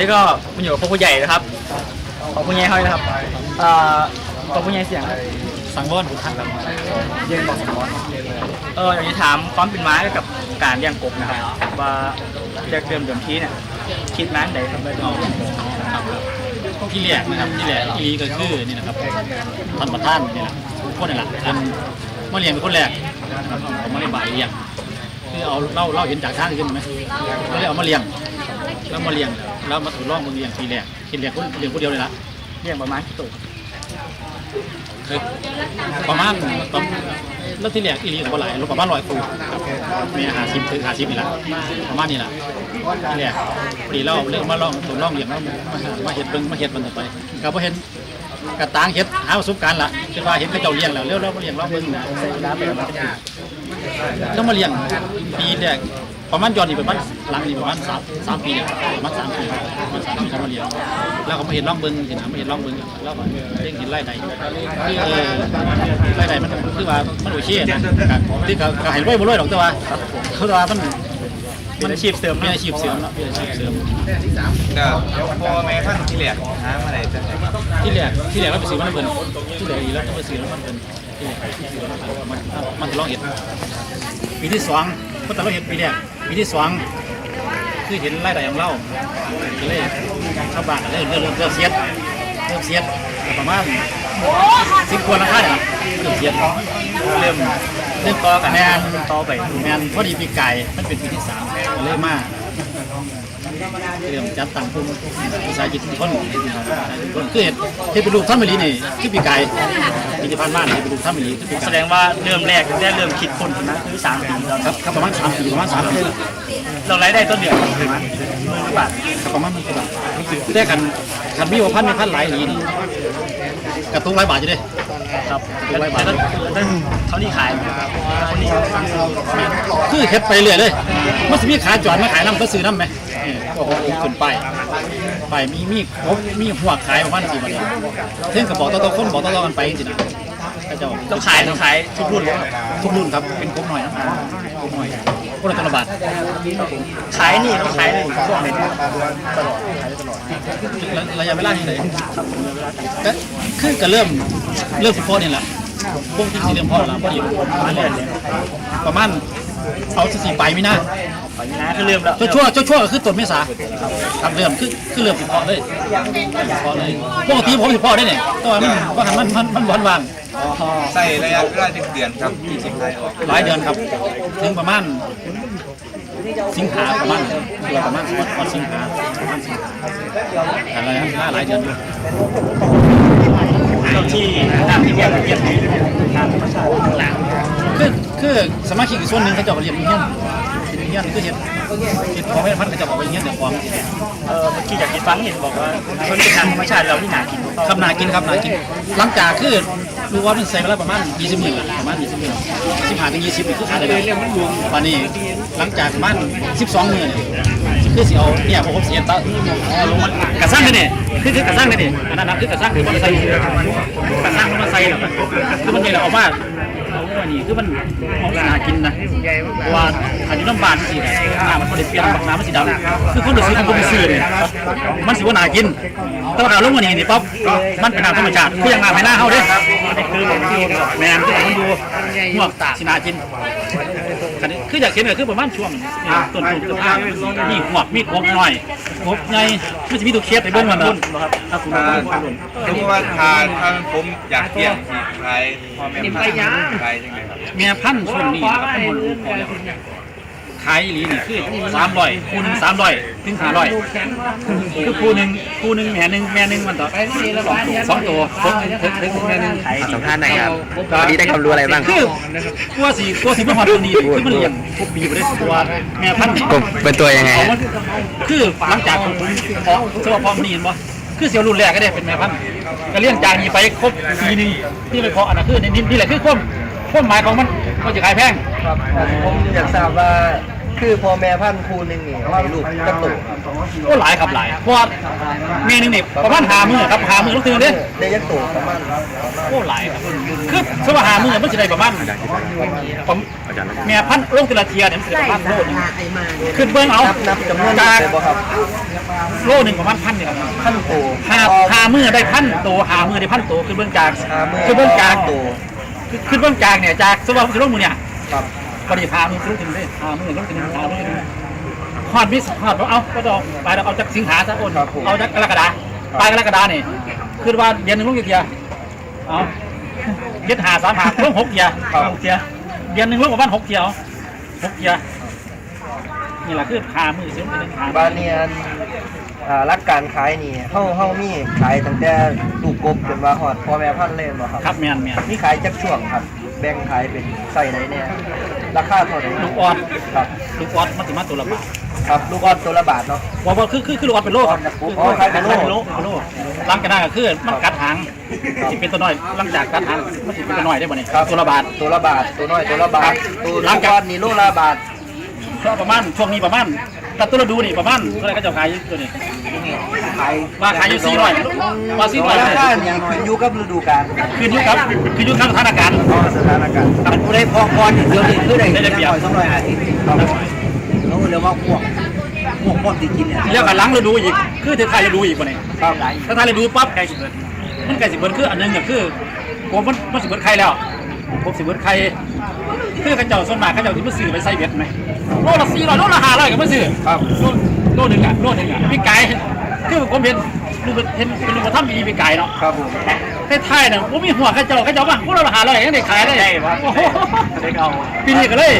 นนี้ก็มันอยู่กับพวกผู้ใหญ่นะครับ ของผู้ใหญ่ห้อยนะครับเอ่อของผู้ใหญ่เสียงสังวรบุญทันครับเรียนบอกสังวรเอออยากจะถามความเป็นมาเกี่ยวกับการเลี้ยงกบนะครับว่าเรียกเดิมเดิมทีเนี่ยคิดมาอันใดครับเลยเอาครับที่แรกนะครับที่แรกที่ลีก็คือนี่นะครับท่านประธานนี่แหละทุกคนนี่แหละท่านมาเรียนเป็นคนแรกนะครับเอามาเรียนบ่ายเรียนคือเอาเล่าเล่าเห็นจากทางขึ้นไหมก็เลยเอามาเรียน แล้วมาเรียนแล้วมาถูกลองมึงเรียนทีแรกทีแรกคนเรียนคนเดียวเลยละเลี้ยงประมาณกี่ตัวคือประมาณประมาณแล้วที่แรกอีลีก็บ่หลายประมาณร้อยตัวมีหาซิมคือหาซิมนี่แหละประมาณนี้แหละที่แรกพอดีเราเรื่องมาล่องถูกลองเรียนแล้วมาเห็ดเบิ่งมาเห็ดมันต่อไปก็พอเห็นกระตางเฮ็ดหาประสบการณ์ล่ะคิดว่าเห็นเขาเจ้าเลี้ยงแล้วเร็วๆมาเลี้ยงเราเบิ่งนะใช้เวลาไปประมาณกี่ปีแล้วมาเลี้ยงปีแรก ประมาณย้อนนี่ประมาณหลังนี่ประมาณสามสามปีเนี่ยประมาณสามปีประมาณสามปีเขามาเลี้ยงแล้วก็มาเห็นร่องเบิ่งเห็นหามาเห็นร่องเบิ่งแล้วก็เลี้ยงเห็นรายได้คือเออรายได้มันคือว่ามันโอเคนะที่ก็ก็เห็นไว้บ่รวยหรอกแต่ว่าเขาแต่ว่ามันมันอาชีพเสริมมีเนอาชีพเสริมเนาะมีอาชีพเสริมก็พอแม่พันที่แหลกหามาได้จังได๋ที่แรกที่แรกเราไปซื้อมันเพิ่นที่แรกอีแล้วต้องไปซื้อมันเพิ่นที่แรกไปซื้อมันเพิ่นมันมันทดลองเห็ดปีที่สองก็แต่เราเห็นปีแรก ปีที่สองคือเห็นรายได้ของเราก็เลยชาวบ้านก็เลยเริ่มเริ่มเริ่มเสียดเริ่มเสียดประมาณสิบกว่าราคาเนี่ยเริ่มเสียดเริ่มเริ่มต่อกับแมนต่อไปแมนพอดีปีไก่มันเป็นปีที่สามก็เลยมาก เริ่มจัดตั้งกลุ่มวิสาหกิจชุมชนคนคือเห็นที่เป็นลูกท่านมะลินี่คือปีไก่ปีที่ผ่านมานี่เป็นลูกท่านมะลิคือปีแสดงว่าเริ่มแรกตั้เริ่มคิดคนนะคือสามปีแล้วครับครับประมาณสามปีประมาณสามปีเรารายได้ต้นเดือนประมาณหมื่นบาทครับประมาณหนั้นครับแต่กันคันมีว่าพันมีพันหลายอย่างนี้นี่กระตุ้งหลายบาทอยู่เด้ ครับแล้วแล้วก็แล้วเท่านี้ขายเท่านี้คือเฮ็ดไปเรื่อยเลยมันสิมีขาจอดมาขายน้ำก็ซื้อน้ำไหมเออก็ผมขึ้นไปไปมีมีครบมีหัวขายประมาณสี่บาทเท่งกับบอกต่อๆคนบอกต่อๆกันไปจริงๆนะก็เจ้าต้องขายต้องขายทุกรุ่นเลยทุกรุ่นครับเป็นครบหน่อยนะครบหน่อย คนละตัวละบาทขายนี่ต้องขายเลยช่วงไหนตลอดระระยะเวลาที่ไหนก็คือก็เริ่มเริ่มสิบโฟนี่แหละพวกที่สี่เริ่มพอแล้วพอดีประมาณนี้ประมาณเอาสิสี่ไปไม่น่าขอ นี้นะคือเริ่มแล้วชั่วชั่วชั่วชั่วก็คือต้นเมษาครับเริ่มคือคือเริ่มสิเพาะเลยสิเพาะเลยปกติผมสิเพาะได้เนี่ยแต่ว่ามันว่าหันมันมันมันวันวางใส่ระยะเวลาจักเดือนครับที่สิขายออกหลายเดือนครับถึงประมาณสิงหาประมาณตัวประมาณวันสิงหาประมาณสิงหาแต่ระยะเวลาหลายเดือนอยู่เจ้าที่ตามที่เรียกเรียกตามธรรมชาติข้างหลังคือคือสมาชิกอีกส่วนหนึ่งเขาจะเอาไปเรียนเงี้ยน เงี้ยคือเห็ดเห็ดของแม่พันธุ์เขาจะบอกว่าเงี้ยแต่ความเออเมื่อกี้จากที่ฟังเห็นบอกว่ามันเป็นทางธรรมชาติเราที่หนากินครับนากินครับหนากิน หลังจากคือรู้ว่ามันใส่เวลาประมาณ20มิลละประมาณ20มิล15ถึง20นี่คือขายได้แล้ววันนี้หลังจากประมาณ12มื้อนี่คือสิเอาเนี่ยผมเสียตะเอาลงมันกระซังเลยเนี่ยคือคือกระซังเลยเนี่ยอันนั้นคือกระซังคือมันใส่กระซังมันใส่คือมันนี่แหละออกมาเอาว่า นี่คือมันเอาหากินนะเพราะว่าอันนี้น้ำบานสินะน้ำมันบ่ได้เปลี่ยนบักน้ำมันสิดำคือคนดูซื้อมันบ่ไปซื้อเนี่ยมันสิบ่าน่ากินแต่ว่าเอาลงมานี่นี่ปั๊บมันเป็นน้ำธรรมชาติคือย่างน้ำให้หน้าเฮาเด้นี่คือหลงที่บอกแม่นคือมันดูห่วตาสินากินคืออยากเห็นก็คือประมาณช่วงต้นต้นต้นทางมีหวมีกบหน่อยกบใหญ่มันจะมีตัวเคสในเบื้องมันนะครับถ้าคุณถ้าบอกว่ารุ่นสมว่าทานผมอยากเที่ยงที่ ขายพ่อแม่พันธุ์ขายจังไดครับแม่พันธุ์ช่วงนี้นะครับมันพอแล้วขายอีหลีนี่คือสามร้อยคูณสามร้อยถึงห้าร้อยคือคูหนึ่งคูหนึ่งแม่หนึ่งแม่หนึ่งมันต่อสองตัวสองตัวถึงถึงแม่หนึ่งขายดีสัมภาษณ์หน่อยครับวันนี้ได้ความรู้อะไรบ้างคือกลัวสีกลัวสีมันหอดตัวนี้คือมันเลี้ยงพวกบีบได้ตัวแม่พันธุ์นี่กบเป็นตัวยังไงเอาฮะมันคือหลังจากผมเพาะเสื้อพอมันนี่เห็นบ่ คือเสียวรุ่นแรกก็ได้เป็นแม่พันธุ์ก็เลี้ยงจางนี้ไปครบปีหนึงที่ไปเพาะอันนั้นคือนี่นี่แหละคือความความหมายของมันก็จะขายแพงผมอยากทราบว่า คือพ่อแม่พันธุ์คู่หนึงนี่ให้ลูกกระตุกครับโอ้หลายครับหลายเพราะว่าแม่หนึงนี่ประมาณหามือครับหามือลูกตื่นเด้ได้ยักตุประมาณโอ้หลายครับคือสมมติหามือมันจะได้ประมาณผมแม่พันธุ์ลงแตละเทียเนี่ยมันจะได้ประมาณโลนึงขึ้นเบิ้งเอานับนับจำนวนจากได้บ่ครับโลหนึ่งประมาณพันเนี่ยครับพันโตหาหามือได้พันโตหามือได้พันโตขึ้นเบื้องจากหามือขึ้นเบื้องจากโตขึ้นเบื้องจากเนี่ยจากสมมติผมจะลงมือเนี่ย ครับ พอดีพามือขึ้นถึงได้พามือลงถึงหามือฮอดมิสฮอดเอาก็จะไปแล้วเอาจากสิงหาซะโอนเอาจากกรกฎาปลายกรกฎาเนี่ยคือว่าเดือนหนึ่งลงกี่เทียเอาเย็ดหาสามหาลงหกเทียหกเทียเดือนหนึ่งลงประมาณหกเทียเอาหกเทียนี่แหละคือพามือเสียงเป็นหาบาเนียนอ่ารักการขายนี่เฮาเฮามีขายตั้งแต่ลูกกบจนว่าฮอดพ่อแม่พันธุ์เลยบ่ครับครับแมนแมนมีขายจักช่วงครับ แบ่งขายเป็นใส่ไหนเนี่ย ราคาเท่าไหร่ลูกออดครับลูกออดมันถึงมาตัวละบาทครับลูกออดตัวละบาทเนาะว่าว่าคือคือคือลูกออดเป็นโลครับอ๋อขายเป็นโลโลเป็นโลหลังจากนั้นก็คือมันกัดหางสิเป็นตัวน้อยหลังจากกัดหางมันสิเป็นตัวน้อยได้บ่เนี่ยตัวละบาทตัวละบาทตัวน้อยตัวละบาทตัวหลัลูงกจากออดนี่โลละบาท ก็ประมาณช่วงนี้ประมาณแต่ตัวฤดูนี่ประมาณเท่าไหร่ก็จะขายอยู่ตัวนี้ขายว่าขายอยู่สี่ร้อยว่าสี่ร้อยราคานี่ขึ้นอยู่กับฤดูกาลคืนอยู่ครับคืนอยู่กับสถานการณ์อ๋อสถานการณ์มันผู้ใดพอพรเดี๋ยวนี้คือได้ได้เปรียบสองร้อยห้าสิบครับแล้วเรียกว่าพวกพวกพวกที่กินเนี่ยเรียกกันหลังฤดูอีกคือถึงท้ายฤดูอีกบ่เนี่ยครับถ้าท้ายฤดูปั๊บไก่สิเบิดมันไก่สิเบิดคืออันหนึงก็คือผมมันมันสิเบิดไข่แล้วผมสิเบิดไข่ คือกระเจ้าส่วนมากกระเจ้าที่มาซื้อไปใส่เบ็ดไหมโลละสี่ร้อยโลละห้าร้อยก็มาซื้อครับโลโลหนึ่งอะโลหนึ่งอะพี่ไก่คือผมเห็นลูกเห็นเป็นลูกกระทำดีพี่ไก่เนาะครับผมไทยๆเนี่ยผมมีหัวกระเจ้ากระเจ้าบ้างพวกเราหาอะไรยังได้ขายได้โอ้โหได้เอาปีนี้ก็เลย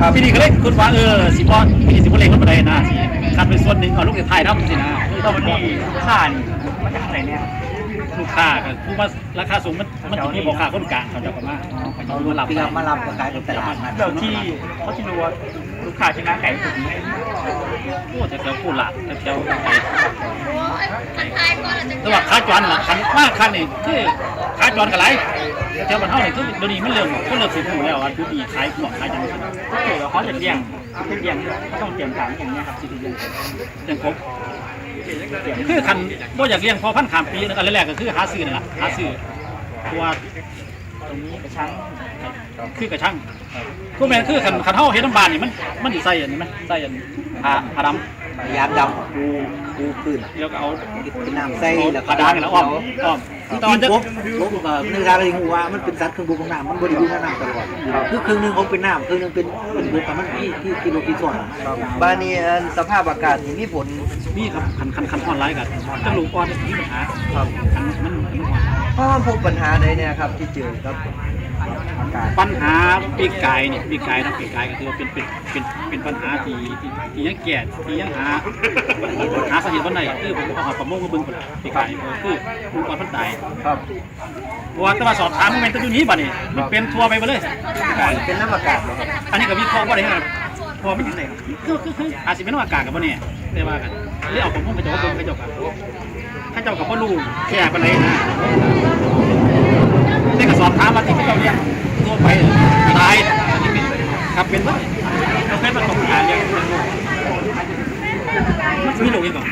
ครับปีนี้ก็เลยคุณว่าเออสิบอลปีนี้สิบอลเล็กก็ไม่ได้นะสิคัดเป็นส่วนหนึ่งเอาลูกไทยทำสินะตอนนี้ค่านี่มาจากไหนเนี่ยลูก ค้าก็ผู้ว่าราคาสูงมันมันจะมีบอกค่าคนกลางเขาจะประมาณเขาจะมารับที่เรามารับก็ขายในตลาดนัดเดี๋ยวที่เขาที่รู้ว่าลูกค้าที่ร้านไก่ถูกไหมโอ้จะแถวผู้หลักแถวแต่ว่าขาจรล่ะคันมากคันนี่คือขาจรกันไรแถวบ้านเฮานี่คือเดี๋ยวนี้มันเริ่มก็เริ่มสิบหมู่แล้วอะดูดีขายหมอกขายจังซั่นถ้าเกิดว่าเขาจะเลี้ยงจะเลี้ยงก็ต้องเตรียมการอย่างเงี้ยครับที่ดียังครบ คือคันบ่อยากเลี้ยงพอพันธุ์ขามปีอันแรกๆก็คือหาซื้อนี่ล่ะหาซื้อตัวตรงนี้กระชังคือกระชังพวกแม่นคือคันคันเฮาเฮ็ดน้ำบานนี่มันมันสิใส่อันนี้ไหมใส่อันผ้าผ้าดำยางดำปูปูพื้นแล้วก็เอาเป็นน้ำใส่เอาแล้วก็ผ้าดำแล้วอ้อมอ้อม ตอนพบพบก็ในการอะไรหัวมันเป็นสัตว์เครื่องดูของน้ำมันบริบูรณ์น้ำตลอดคือครึ่งหนึงของเป็นน้ำครึ่งหนึงเป็นเป็นบุกมันที่ที่กิโลกิโลบ้านนี้สภาพอากาศนี่มีผลนี่ครับคันคันคันอ่อนไลกันจังลูกอ่อนนี่มีปัญหาครับคันมันมันอ่อนเพราะว่าพบปัญหาใดเนี่ยครับที่เจอครับอากาศ ปัญหาปีกไก่เนี่ยปีกไก่นะปีกไก่ก็คือว่าเป็นเป็นเป็นเป็นปัญหาที่ที่ที่ยังแก่ที่ยังหาหาสาเหตุวันไหนคือผมเอาประมงมาเบิ่งคนปีกไก่คือลูกอ่อนมันตายครับเพราะว่าแต่ว่าสอบถามมันเป็นตัวอยู่นี้บัดนี้มันเป็นทัวร์ไปหมดเลยเป็นน้ำอากาศเหรอครับอันนี้ก็วิเคราะห์ว่าได้ครับพอไม่ถึงไหนคือคือคืออาจจะเป็นว่าอากาศกับว่าเนี่ยได้ว่ากันหรือเอาของพวกกระจกกระจกกันข้าเจ้ากับพ่อลูกแค่กันเลยนะ ได้ก็สอบถามมาที่เขาเรียกตัวไปตายครับเป็นว่าเราเคยประสบการณ์อย่างมันมีโรคยังก่อน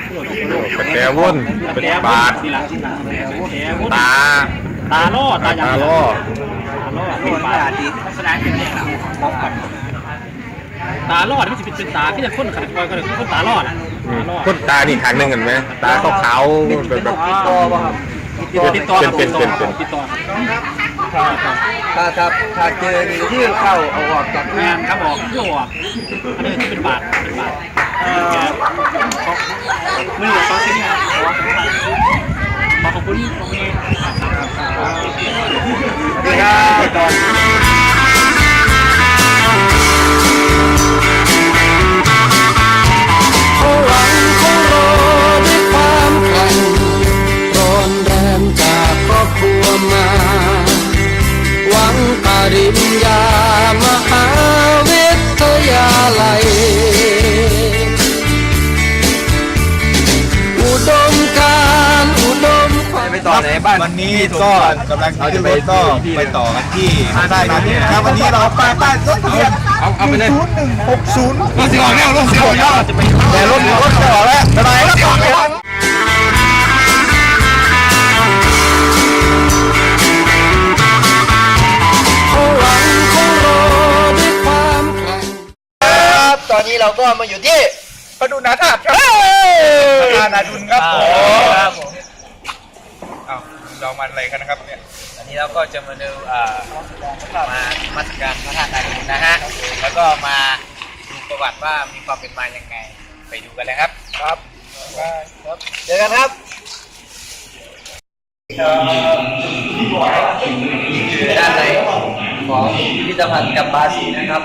กระแตวุ่นเป็นบาดทีหลังทีหลังแผลวุ่นตาตาล่อตาอย่างตาล่อตาล่อเป็นบาดลักษณะเป็นเนี่ยป้องกันตาลอดมันจะเป็นตาที่จะค้นขัดคอยก็เลยค้นตาลอดอืมคนตานี่ทางหนึงเห็นไหมตาขาวๆมันเป็นแบบติดต่อป่ะครับติดต่อครับเป็นเป็นติดต่อเป็นติดต่อครับ ถ้าถ้าถ้าเจอนี่ที่เข้าเอาออกจากงานครับออกเพื่อออกอันนี้ที่เป็นบาทเป็นบาทไม่เหลือฟังที่นี่ขอขอบคุณขอบคุณสวัสดีครับเริญญามหาวิทยาลัย อุดมการณ์อุดมความไปต่อไหนบ้านวันนี้ก็กำลังขึ้นรถก็ไปต่อกันที่ได้นาทีนะครับวันนี้เราไปป้ายรถทะเบียนเอาเอาไปเลยศูนย์หนึ่งหกศูนย์รถสิออกแล้วรถสิออกแล้วแต่รถรถจะออกแล้วสบายครับ อนนี้เราก็มาอยู่ที่ประดูนาธาตุครับประธานาดุลครับผมครับผมอ้าวเรามันอะไรกันนะครับเนี่ยอันนี้เราก็จะมาดูเอ่อมามาสการพระธาตุนาดูนนะฮะแล้วก็มาดูประวัติว่ามีความเป็นมายังไง ไปดูกันเลยครับ ครับครับเจอกันครับ ด้านในของพิพิธภัณฑ์กับบาสีนะครับบ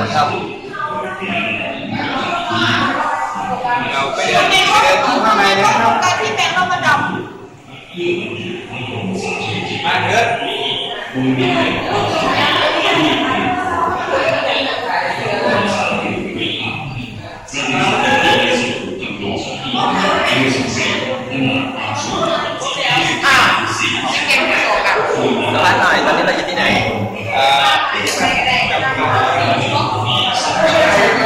ข้อมูลครับเราไปเดินไปเดินข้างในเลยนะครับมาเถอะสวัสดีหน่อยตอนนี้เราอยู่ที่ไหนอ่า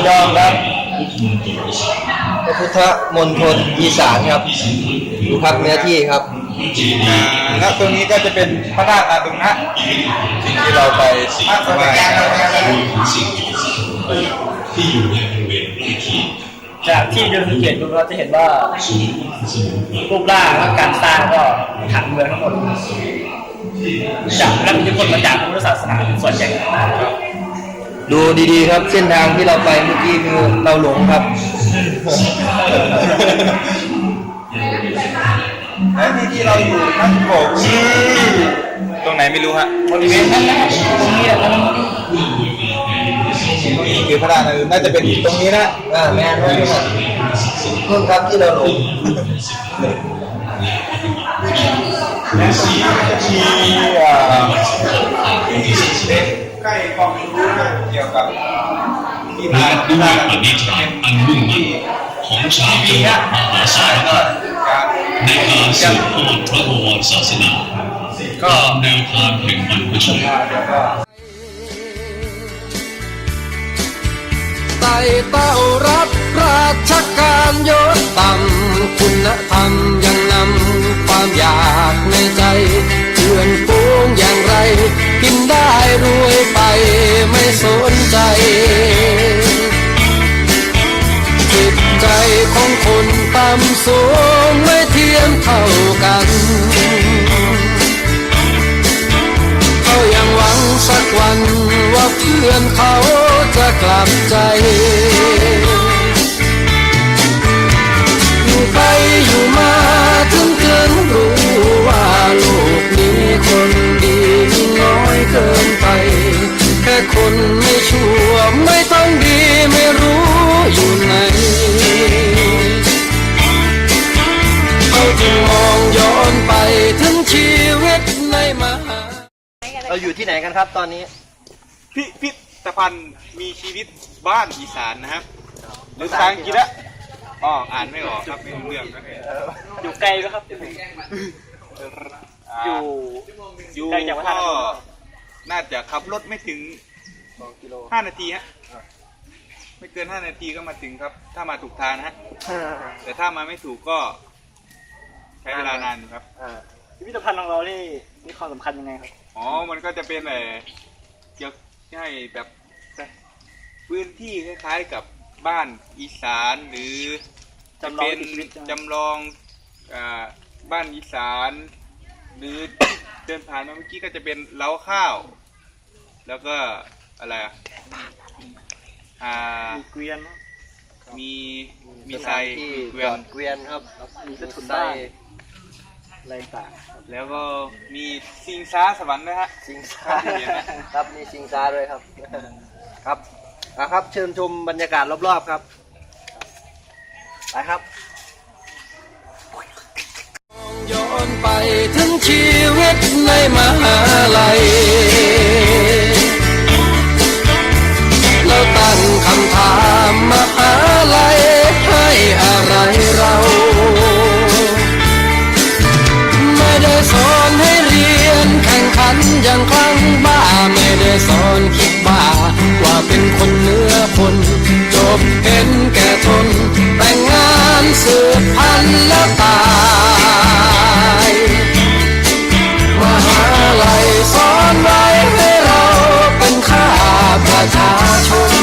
ำลองครับพระพุทธมณฑลอีสานครับดูครับเนื้อที่ครับอ่าแล้วตรงนี้ก็จะเป็นพระธาตุอาดุงนะสิ่งที่เราไปไหว้ จากที่เดินสังเกตดูเราจะเห็นว่ารูปร่างและการสร้างก็ถังเมืองทั้งหมดจากรับอิทธิพลมาจากพุทธศาสนาเป็นส่วนใหญ่ดูดีๆครับ เส้นทางที่เราไปเมื่อกี้คือเราหลงครับและที่ที่เราอยู่ทั้งหกที่ตรงไหนไม่รู้ฮะบริเวณนั้นนะตรงนี้แหละตรง นี้คือพระธาตุอาดุลน่าจะเป็นตรงนี้นะอ่าแม่นว่าเนี่ยเพิ่งครับที่เราหลงและตรงนี้ก็จะมีเอ่อเป็นใกล้ความรู้นะเกี่ยวกับที่มาและที่ด้วมายปณิธานอันมุ่งมั่นของชาวจังหวัดมหาสารคามการในการสืบทอดพระบวรศาสนาตามแนวทางแห่งบรรพชน ไต่เต้ารับราชการยศต่ำคุณธรรมยังนำความอยากในใจเพื่อนฟูงอย่างไร กินได้รวยไปไม่สนใจจิตใจของคนต่ำสูงไม่เทียมเท่ากันเขายังหวังสักวัน่าเพื่อนเขาจะกลับใจ อยู่ไปอยู่มาถึงเกินรู้ว่าโลกนี้คนดีมีน้อยเกินไป แค่คนไม่ชั่วไม่ต้องดีไม่รู้อยู่ไหนเขาจะมองย้อนไปถึงชีวิตในมหาเราอยู่ที่ไหนกันครับตอนนี้ พิพิธภัณฑ์มีชีวิตบ้านอีสานนะครับ หรือภาษาอังกฤษอะอ๋ออ่านไม่ออกครับไม่รู้เรื่องนะเนี่ยอยู่ไกลไหมครับาอยู่อยู่ไกลจากวัฒนก็ธรรมน่าจะขับรถไม่ถึงห้านาทีฮะไม่เกินห้านาทีก็มาถึงครับ ถ้ามาถูกทางนะฮะแต่ถ้ามาไม่ถูกก็ ใช้เวลานานอยู่ครับ พิพิธภัณฑ์ของเรานี่มีความสำคัญยังไงครับ อ๋อ มันก็จะเป็นเออเกี่ยว ให้แบบพื้นที่คล้ายๆกับบ้านอีสานหรือจะจำลองเป็นวิถีชีวิตใช่ไหมจำลองอ่าบ้านอีสาน หรือที่เดินผ่านมาเมื่อกี้ก็จะเป็นเล้าข้าว แล้วก็อะไรอะอ่ามีเกวียนมีมีสไซถานที่เกวีจยอนดเกวียนครับมีใต้ถุนไซบ้าน อะไรต่างแล้วก็มีซิงซ้าสวรรค์นะฮะ สิงซาครับมีสิงซาด้วยครับ ครับอะครับ เชิญชมบรรยากาศรอบๆครับไปครับ ย้อนไปถึงชีวิตในมหาลัยแล้วตั้งคำถามมหาลัย อย่างคลั่งบ้าไม่ได้สอนคิดบ้า ว่าเป็นคนเนื้อคนจบเห็นแก่ทน แต่งงานสืบพันธุ์แล้วตายมหาลัยสอนไว้ให้เราเป็นข้าประชาชน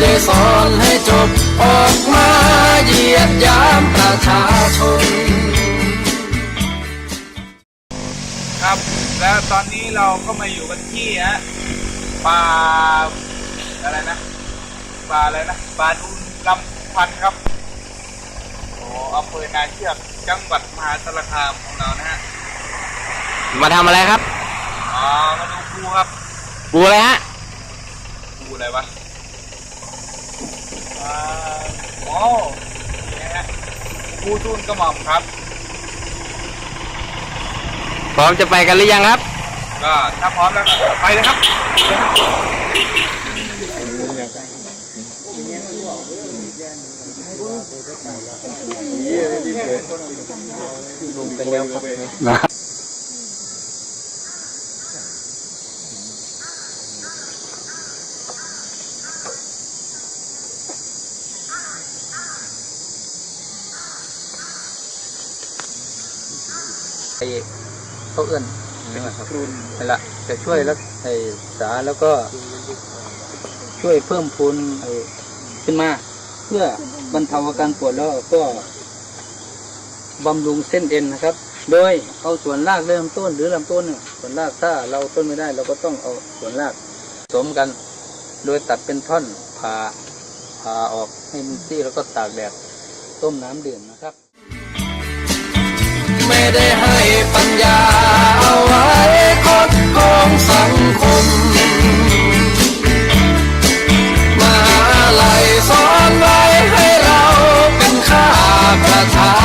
ไม่ได้สอนให้จบ ออกมาเหยียดหยามประชาชน ครับ แล้วตอนนี้เราก็มาอยู่กันที่ฮะป่าอะไรนะป่าอะไรนะป่าดุนลำพันครับโอ้อำเภอนาเชือกจังหวัดมหาสารคามของเรานะฮะมาทำอะไรครับอ๋อมาดูครูครับปูอะไรฮะครูอะไรวะ อ่าโอ้นี่นะฮะครูทูนกระหม่อมครับ พร้อมจะไปกันหรือยังครับ ก็ถ้าพร้อมแล้วก็ไปเลยครับไอ้ เขาเอื้อนนั่นแหละครับนั่นแหละจะช่วยรักไอ้ษาแล้วก็ช่วยเพิ่มพูนไอ้ขึ้นมา เพื่อบรรเทาอาการปวดแล้วก็บำรุงเส้นเอ็นนะครับ โดยเอาส่วนรากเริ่มต้นหรือลำต้นเนี่ยส่วนรากถ้าเราต้นไม่ได้ เราก็ต้องเอาส่วนรากผสมกัน โดยตัดเป็นท่อนผ่าผ่าออกให้มันซี่แล้วก็ตากแดดต้มน้ำดื่มนะครับ ไม่ได้ให้ปัญญา คาถา